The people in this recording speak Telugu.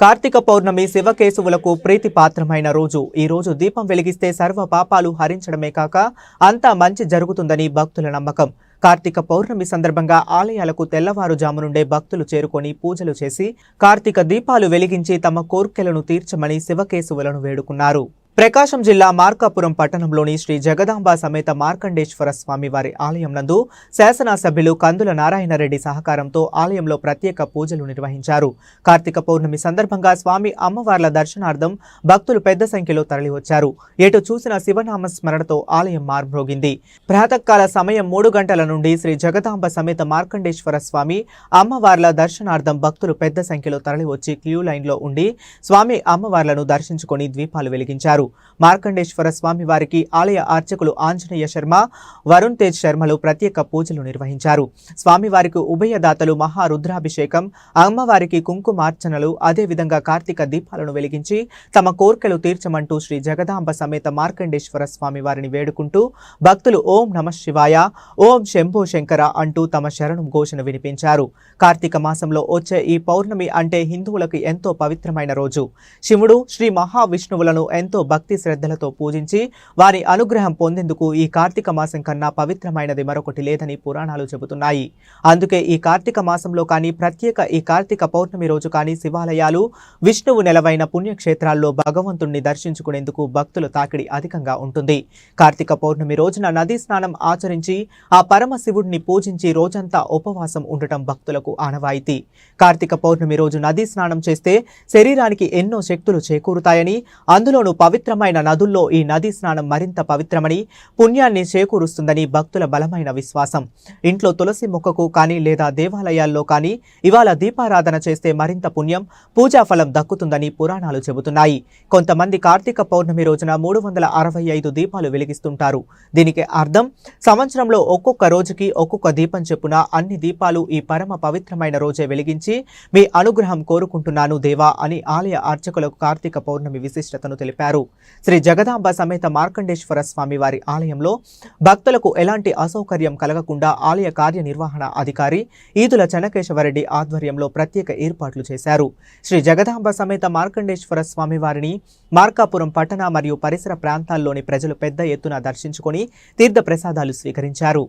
కార్తీక పౌర్ణమి శివకేశవులకు ప్రీతిపాత్రమైన రోజు. ఈ రోజు దీపం వెలిగిస్తే సర్వ పాపాలు హరించడమే కాక అంతా మంచి జరుగుతుందని భక్తుల నమ్మకం. కార్తీక పౌర్ణమి సందర్భంగా ఆలయాలకు తెల్లవారుజాము నుండే భక్తులు చేరుకొని పూజలు చేసి కార్తీక దీపాలు వెలిగించి తమ కోర్కెలను తీర్చమని శివకేశవులను వేడుకున్నారు. ప్రకాశం జిల్లా మార్కాపురం పట్టణంలోని శ్రీ జగదాంబ సమేత మార్కండేశ్వర స్వామి వారి ఆలయం నందు శాసనసభ్యులు కందుల నారాయణరెడ్డి సహకారంతో ఆలయంలో ప్రత్యేక పూజలు నిర్వహించారు. కార్తీక పౌర్ణమి సందర్భంగా స్వామి అమ్మవార్ల దర్శనార్థం భక్తులు పెద్ద సంఖ్యలో తరలివచ్చారు. ఎటు చూసిన శివనామ స్మరణతో ఆలయం మార్మ్రోగింది. ప్రాతకాల సమయం మూడు గంటల నుండి శ్రీ జగదాంబ సమేత మార్కండేశ్వర స్వామి అమ్మవార్ల దర్శనార్థం భక్తులు పెద్ద సంఖ్యలో తరలివచ్చి క్యూ లైన్లో ఉండి స్వామి అమ్మవార్లను దర్శించుకొని ద్వీపాలు వెలిగించారు. మార్కండేశ్వర స్వామి వారికి ఆలయ అర్చకులు ఆంజనేయ శర్మ వరుణ్ తేజ్ శర్మలు ప్రత్యేక పూజలు నిర్వహించారు. స్వామివారికి ఉభయదాతలు మహారుద్రాభిషేకం అమ్మవారికి కుంకుమార్చనలు అదేవిధంగా కార్తీక దీపాలను వెలిగించి తమ కోర్కెలు తీర్చమంటూ శ్రీ జగదాంబ సమేత మార్కండేశ్వర స్వామి వారిని వేడుకుంటూ భక్తులు ఓం నమ శివాయ ఓం శంభో శంకర అంటూ తమ శరణం ఘోషణ వినిపించారు. కార్తీక మాసంలో వచ్చే ఈ పౌర్ణమి అంటే హిందువులకు ఎంతో పవిత్రమైన రోజు. శివుడు శ్రీ మహావిష్ణువులను ఎంతో భక్తి శ్రద్ధలతో పూజించి వారి అనుగ్రహం పొందేందుకు ఈ కార్తీక మాసం కన్నా పవిత్రమైనది మరొకటి లేదని పురాణాలు చెబుతున్నాయి. అందుకే ఈ కార్తీక మాసంలో కానీ ప్రత్యేక ఈ కార్తీక పౌర్ణమి రోజు కానీ శివాలయాలు విష్ణువు నెలవైన పుణ్యక్షేత్రాల్లో భగవంతుణ్ణి దర్శించుకునేందుకు భక్తుల తాకిడి అధికంగా ఉంటుంది. కార్తీక పౌర్ణమి రోజున నదీ స్నానం ఆచరించి ఆ పరమశివుడిని పూజించి రోజంతా ఉపవాసం ఉండటం భక్తులకు ఆనవాయితీ. కార్తీక పౌర్ణమి రోజు నదీ స్నానం చేస్తే శరీరానికి ఎన్నో శక్తులు చేకూరుతాయని అందులోనూ పవిత్రమైన నదుల్లో ఈ నదీ స్నానం మరింత పవిత్రమని పుణ్యాన్ని చేకూరుస్తుందని భక్తుల బలమైన విశ్వాసం. ఇంట్లో తులసి మొక్కకు కానీ లేదా దేవాలయాల్లో కానీ ఇవాళ దీపారాధన చేస్తే మరింత పుణ్యం పూజా ఫలం దక్కుతుందని పురాణాలు చెబుతున్నాయి. కొంతమంది కార్తీక పౌర్ణమి రోజున మూడు వందల అరవై ఐదు దీపాలు వెలిగిస్తుంటారు. దీనికి అర్థం సంవత్సరంలో ఒక్కొక్క రోజుకి ఒక్కొక్క దీపం చెప్పున అన్ని దీపాలు ఈ పరమ పవిత్రమైన రోజే వెలిగించి మీ అనుగ్రహం కోరుకుంటున్నాను దేవా అని ఆలయ అర్చకులకు కార్తీక పౌర్ణమి విశిష్టతను తెలిపారు. శ్రీ జగదాంబ సమేత మార్కండేశ్వర స్వామి వారి ఆలయంలో భక్తులకు ఎలాంటి అసౌకర్యం కలగకుండా ఆలయ కార్యనిర్వహణ అధికారి ఈదుల చెనకేశవరెడ్డి ఆధ్వర్యంలో ప్రత్యేక ఏర్పాట్లు చేశారు. శ్రీ జగదాంబ సమేత మార్కండేశ్వర స్వామి వారిని మార్కాపురం పట్టణ మరియు పరిసర ప్రాంతాల్లోని ప్రజలు పెద్ద ఎత్తున దర్శించుకొని తీర్థ ప్రసాదాలు స్వీకరించారు.